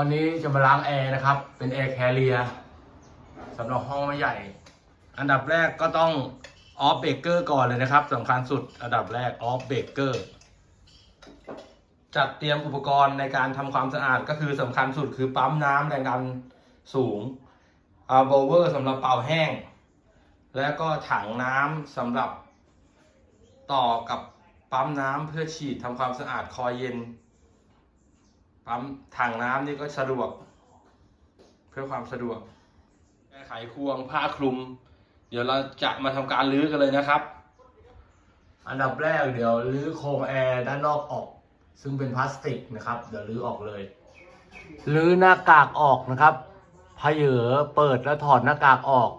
วันนี้จะมาล้างแอร์นะครับ เป็นแอร์แคเรียสำหรับห้องไม่ใหญ่ อันดับแรกก็ต้องออฟเบรกเกอร์ก่อนเลยนะครับสำคัญสุดอันดับแรกออฟเบรกเกอร์จัดเตรียมอุปกรณ์ในการทำความสะอาดก็คือสำคัญสุดคือปั๊มน้ำแรงดันสูงอาโบเวอร์สำหรับเป่าแห้ง และก็ถังน้ำสำหรับต่อกับปั๊มน้ำเพื่อฉีดทำความสะอาดคอยเย็น ปั๊มถังน้ำนี่ก็สะดวก เพื่อความสะดวกแก้ไขควงผ้าคลุม เดี๋ยวเราจะมาทำการรื้อกันเลยนะครับ อันดับแรกเดี๋ยวรื้อโครงแอร์ด้านนอกออก ซึ่งเป็นพลาสติกนะครับ เดี๋ยวรื้อออกเลยรื้อหน้ากากออกนะครับพเยอเปิดแล้วถอดหน้ากากออก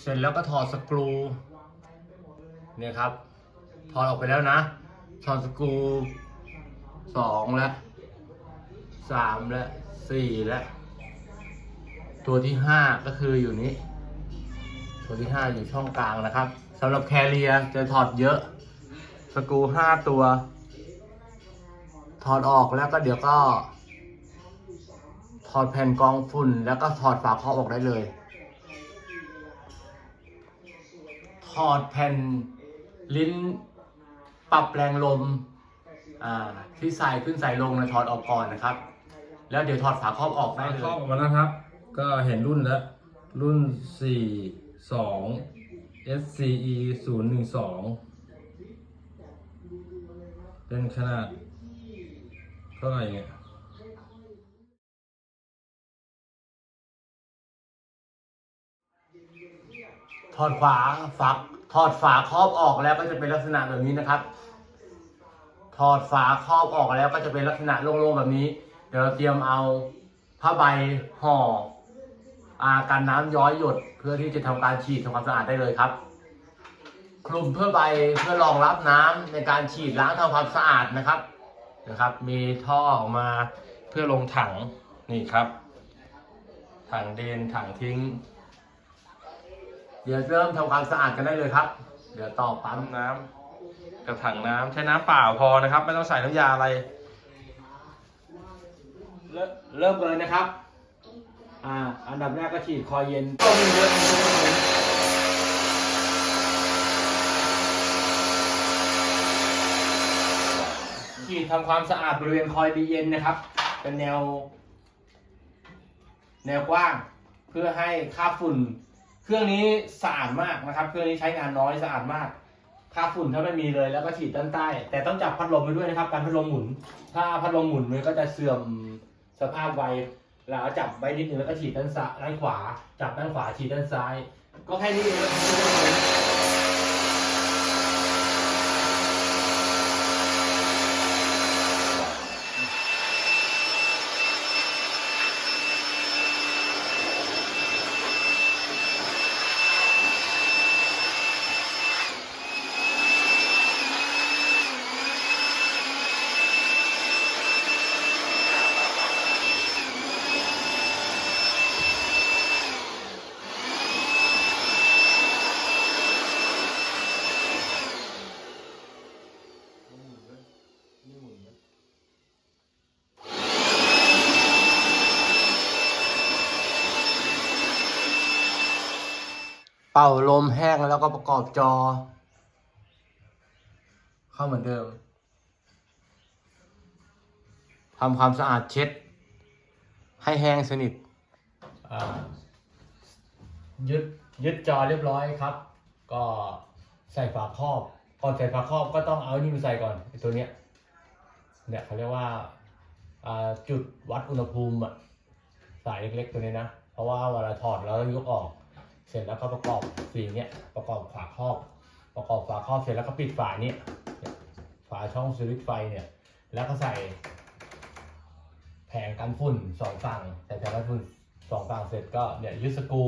เสร็จแล้วก็ถอดสกรูเนี่ยครับถอดออกไปแล้วนะถอดสกรูสองแล้ว สามและสี่และตัวที่ห้าก็คืออยู่นี้ ตัวที่ห้าอยู่ช่องกลางนะครับสำหรับแคเรียจะถอดเยอะ สกูห้าตัว ถอดออกแล้วก็เดี๋ยวก็ ถอดแผ่นกองฝุ่น แล้วก็ถอดฝาครอบออกได้เลย ถอดแผ่นลิ้นปรับแรงลมอ่าที่ใส่ขึ้นใส่ลงนะถอดออกก่อนนะครับ แล้วเดี๋ยวถอดฝาครอบออกได้ฝาเลครอยบออกมาแล้วครับ ก็เห็นรุ่นแล้ว รุ่น 4 2 SCE 0 1 2 เป็นขนาด เท่าไหร่เนี่ยถอดฝาฝักถอดฝาครอบออกแล้วก็จะเป็นลักษณะแบบนี้นะครับ ถอดฝาครอบออกแล้วก็จะเป็นลักษณะโล่งๆแบบนี้ เดี๋ยวเราเตรียมเอาผ้าใบห่ออากันน้ำย้อยหยดเพื่อที่จะทำการฉีดทำความสะอาดได้เลยครับ คลุมเพื่อใบเพื่อรองรับน้ำในการฉีดล้างทำความสะอาดนะครับนะครับ มีท่อออกมาเพื่อลงถังนี่ครับ ถังเดนถังทิ้ง เดี๋ยวเริ่มทำความสะอาดกันได้เลยครับ เดี๋ยวต่อปั๊มน้ำกับถังน้ำใช้น้ำเปล่าพอนะครับ ไม่ต้องใส่น้ำยาอะไร เริ่มเลยนะครับ อ่า อันดับแรกก็ฉีดคอยเย็นต้มเยอะฉีดทำความสะอาดบริเวณคอยดีเย็นนะครับ เป็นแนว แนวกว้างเพื่อให้ค่าฝุ่น เครื่องนี้สะอาดมากนะครับ เครื่องนี้ใช้งานน้อยสะอาดมากค่าฝุ่นถ้าไม่มีเลยแล้วก็ฉีดด้านใต้ แต่ต้องจับพัดลมไปด้วยนะครับ การพัดลมหมุน ถ้าพัดลมหมุนมันก็จะเสื่อม สภาพไวแล้วจับไว้นิดนึงแล้วก็ฉีดด้านซ้ายด้านขวา จับด้านขวาฉีดด้านซ้าย ก็แค่นี้เอง เป่าลมแห้งแล้วก็ประกอบจอ เข้าเหมือนเดิมทำความสะอาดเช็ด ให้แห้งสนิทอ่ายึดยึดจอเรียบร้อยครับ ก็ใส่ฝาครอบก่อนใส่ฝาครอบก็ต้องเอานี่มาใส่ก่อนไอตัวเนี้ยเนี่ยเขาเรียกว่าอ่าจุดวัดอุณหภูมิอะสายเล็กๆตัวนี้นะ เพราะว่าเวลาถอดแล้วยกออก เสร็จแล้วก็ประกอบสีเนี้ยประกอบฝาครอบ ประกอบฝาครอบเสร็จแล้วก็ปิดฝาเนี่ยฝาช่องสวิตช์ไฟเนี่ย แล้วก็ใส่แผงกันฝุ่นสองฝั่งใส่แผงกันฝุ่นสองฝั่งเสร็จก็เนี่ยยึดสกรู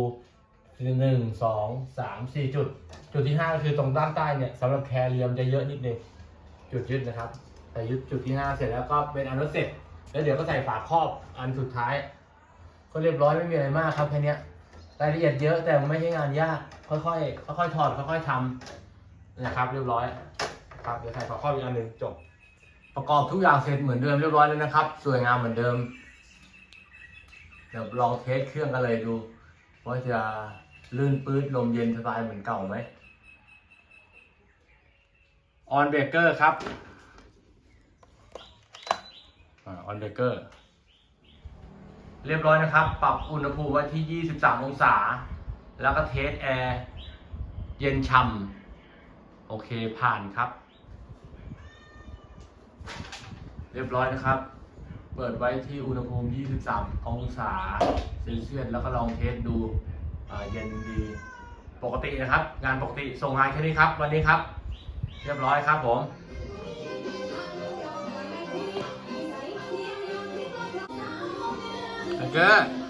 หนึ่งสองสามสี่จุด จุดที่ห้าก็คือตรงด้านใต้เนี่ยสำหรับแคเรียมจะเยอะนิดนึงจุดยึดนะครับแต่ยึดจุดที่ห้าเสร็จแล้วก็เป็นอันนั้นเสร็จ แล้วเดี๋ยวก็ใส่ฝาครอบอันสุดท้าย ก็เรียบร้อยไม่มีอะไรมากครับแค่นี้ รายละเอียดเยอะแต่มันไม่ใช่งานยาก ค่อยๆค่อยๆถอดค่อยๆทำนะครับ เรียบร้อยครับเดี๋ยวใส่ฝาครอบอีกอันหนึ่งจบ ประกอบทุกอย่างเสร็จเหมือนเดิมเรียบร้อยแล้วนะครับ สวยงามเหมือนเดิม เดี๋ยวลองเทสเครื่องกันเลยดูว่าจะลื่นปื๊ดลมเย็นสบายเหมือนเก่าไหมออนเบเกอร์ครับออนเบเกอร์ เรียบร้อยนะครับ ปรับอุณหภูมิไว้ที่ 23 องศา แล้วก็เทสแอร์ เย็นช่ำโอเคผ่านครับ เรียบร้อยนะครับ เปิดไว้ที่อุณหภูมิ 23 องศาเซลเซียสแล้วก็ลองเทสดูเย็นดีปกตินะครับ งานปกติส่งงานแค่นี้ครับ วันนี้ครับ เรียบร้อยครับผม เกอร์